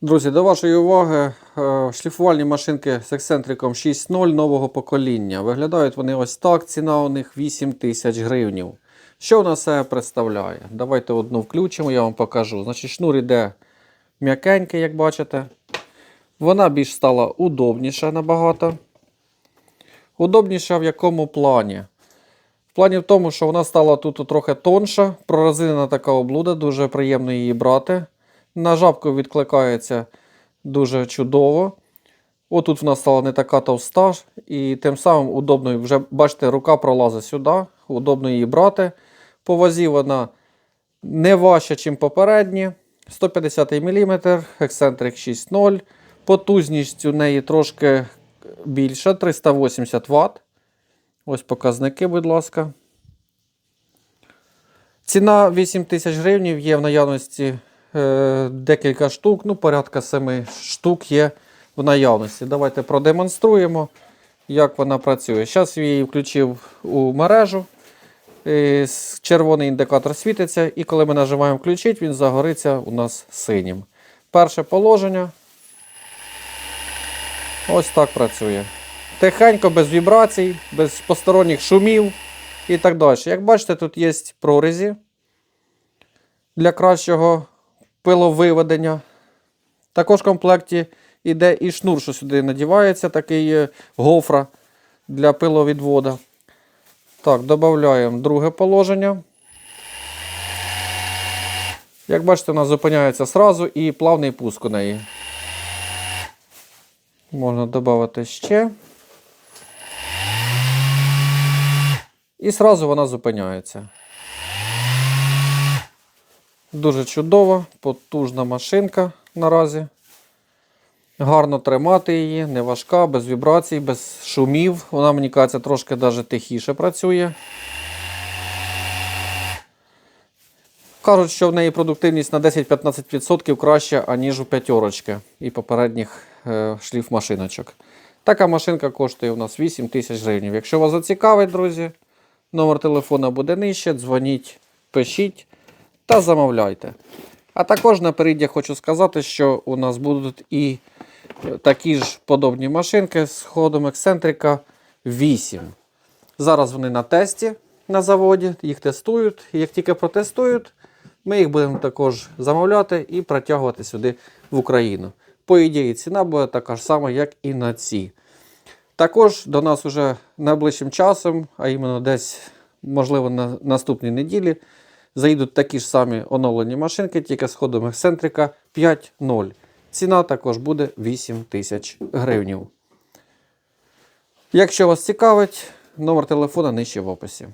Друзі, до вашої уваги е, шліфувальні машинки з ексцентриком 6.0 нового покоління. Виглядають вони ось так. Ціна у них 8 тисяч гривнів. Що вона себе представляє? Давайте одну включимо, я вам покажу. Значить, шнур іде м'якенький, як бачите. Вона більш стала удобніша набагато. Удобніша в якому плані? В плані в тому, що вона стала тут трохи тонша, прорезинена така облуда, дуже приємно її брати. На жабку відкликається дуже чудово. Отут вона стала не така товста, і тим самим удобно, вже бачите, рука пролазить сюди, удобно її брати. По вазі вона не важча, ніж попередні. 150 мм, ексцентрик 6.0. Потужність у неї трошки більша, 380 Вт. Ось показники, будь ласка. Ціна 8 тисяч гривень, є в наявності декілька штук, ну, порядка 7 штук є в наявності. Давайте продемонструємо, як вона працює. Зараз її включив у мережу. Е, Червоний індикатор світиться, і коли ми нажимаємо включити, він загориться у нас синім. Перше положення. Ось так працює. Тихенько, без вібрацій, без посторонніх шумів і так далі. Як бачите, тут є прорізі для кращого пиловиведення. Також в комплекті йде і шнур, що сюди надівається, такий гофра для пиловідвода. Так, додаємо друге положення. Як бачите, вона зупиняється сразу і плавний пуск у неї. Можна додати ще. І сразу вона зупиняється. Дуже чудова, потужна машинка наразі. Гарно тримати її, не важка, без вібрацій, без шумів. Вона, мені кажеться, трошки навіть тихіше працює. Кажуть, що в неї продуктивність на 10-15% краща, аніж у п'ятерочки і попередніх е, шліф-машиночок. Така машинка коштує у нас 8 тисяч гривень. Якщо вас зацікавить, друзі, номер телефона буде нижче, дзвоніть, пишіть та замовляйте. А також наперед я хочу сказати, що у нас будуть і е, такі ж подобні машинки з ходом ексцентрика 8. Зараз вони на тесті на заводі, їх тестують. І Як тільки протестують, ми їх будемо також замовляти і протягувати сюди в Україну. По ідеї, ціна буде така ж сама, як і на ці. Також до нас уже найближчим часом, а іменно десь, можливо, на наступній неділі, заїдуть такі ж самі оновлені машинки, тільки з ходом ексцентрика 5.0. Ціна також буде 8 тисяч гривнів. Якщо вас цікавить, номер телефона нижче в описі.